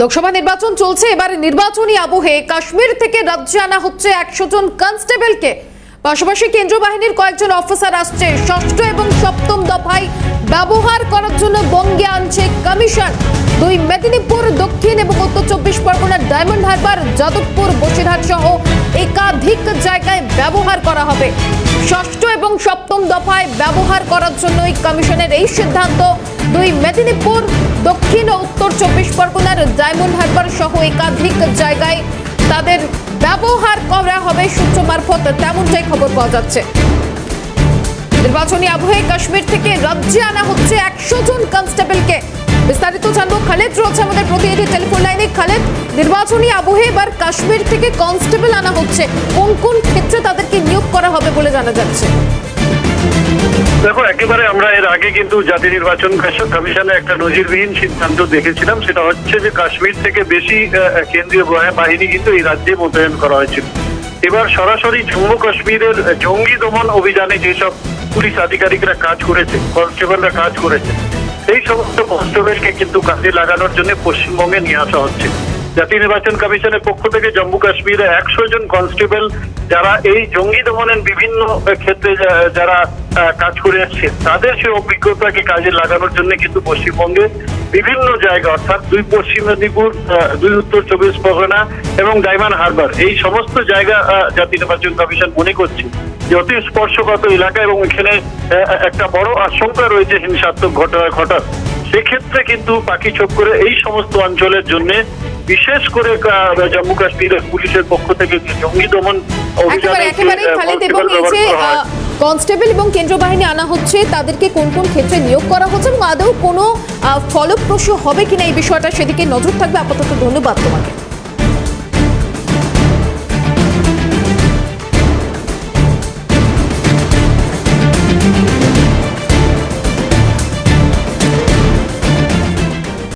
লোকসভা নির্বাচন চলছে, এবার নির্বাচনী আবহে কাশ্মীর থেকে রাজ্যে আনা হচ্ছে একশো জন কনস্টেবলকে। পাশাপাশি কেন্দ্রীয় বাহিনীর কয়েকজন অফিসার আসছে। ষষ্ঠ এবং সপ্তম দফায় ব্যবহার করার জন্য বঙ্গে আনছে কমিশন। দুই মেদিনীপুর, দক্ষিণ এবং উত্তর চব্বিশ পরগনার ডায়মন্ড হারবার, যাদবপুর, বসিরহাট সহ একাধিক জায়গায় ব্যবহার করা হবে। ষষ্ঠ এবং সপ্তম দফায় ব্যবহার করার জন্য এই কমিশনের এই সিদ্ধান্ত। দুই মেদিনীপুর, দক্ষিণ ও উত্তর চব্বিশ পরগনার ডায়মন্ড হারবার সহ একাধিক জায়গায় তাদের ব্যবহার করা হবে সূত্র মারফত, তেমনটাই খবর পাওয়া যাচ্ছে। নির্বাচনী আবহে কাশ্মীর থেকে রাজ্যে আনা হচ্ছে একশো জন কনস্টেবলকে। বিস্তারিত জানব খালেদ রয়েছে আমাদের প্রতিনিধি টেলিফোন লাইনে। খালেদ, নির্বাচনী আবহে এবার কাশ্মীর থেকে কনস্টেবল আনা হচ্ছে। কোন কোন ক্ষেত্রে তাদেরকে নিয়োগ করা হবে বলে জানা যাচ্ছে? দেখো, একেবারে আমরা এর আগে কিন্তু জাতীয় নির্বাচন কমিশনে একটা নজিরবিহীন সিদ্ধান্ত দেখেছিলাম। সেটা হচ্ছে যে কাশ্মীর থেকে বেশি কেন্দ্রীয় বাহিনী- কিন্তু এই রাজ্যে মোতায়েন করা হয়েছিল। এবার সরাসরি জম্মু কাশ্মীরের জঙ্গি দমন অভিযানে যেসব পুলিশ আধিকারিকরা কাজ করেছে, কনস্টেবলরা কাজ করেছে সেই সমস্ত কনস্টেবলকে কিন্তু কাজে লাগানোর জন্য পশ্চিমবঙ্গে নিয়ে আসা হচ্ছে। জাতীয় নির্বাচন কমিশনের পক্ষ থেকে জম্মু কাশ্মীরে একশো জন কনস্টেবল যারা এই জঙ্গি দমনের বিভিন্ন ক্ষেত্রে যারা কাজ করে আসছে, তাদের সেই অভিজ্ঞতাকে কাজে লাগানোর জন্য কিন্তু পশ্চিমবঙ্গে বিভিন্ন জায়গা, অর্থাৎ দুই পশ্চিম মেদিনীপুর দুই উত্তর চব্বিশ পরগনা এবং ডায়মন্ড হারবার, এই সমস্ত জায়গা জাতীয় নির্বাচন কমিশন মনে করছে যে অতি স্পর্শগত এলাকা এবং এখানে একটা বড় আশঙ্কা রয়েছে হিংসাত্মক ঘটনা ঘটার। সেক্ষেত্রে কিন্তু পাখি চোখ করে এই সমস্ত অঞ্চলের জন্য বিশেষ করে জম্মু কাশ্মীরের পুলিশের পক্ষ থেকে জঙ্গি দমন। কনস্টেবল এবং কেন্দ্র বাহিনী আনা হচ্ছে তাদেরকে কোন কোন ক্ষেত্রে নিয়োগ করা হচ্ছে এবং আদৌ কোনো ফলপ্রসূ হবে কিনা এই বিষয়টা সেদিকে নজর থাকবে আপাতত ধন্যবাদ তোমাকে